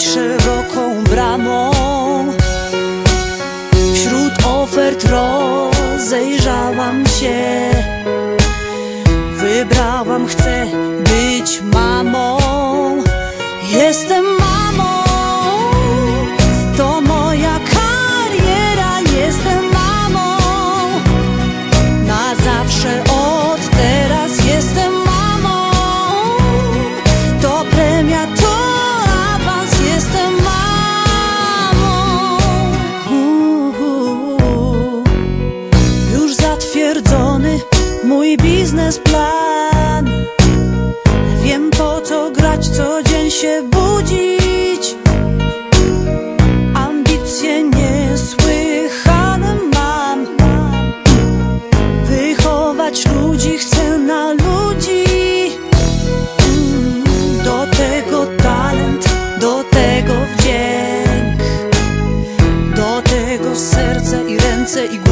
Wejdź szeroką bramą. Wśród ofert rozejrzałam się Wybrałam, chcę mój biznesplan. Wiem po co grać, co dzień się budzić. Ambicje niesłychane mam. Wychować ludzi chcę na ludzi. Mm, Do tego talent, do tego wdzięk. Do tego serce i ręce i głowa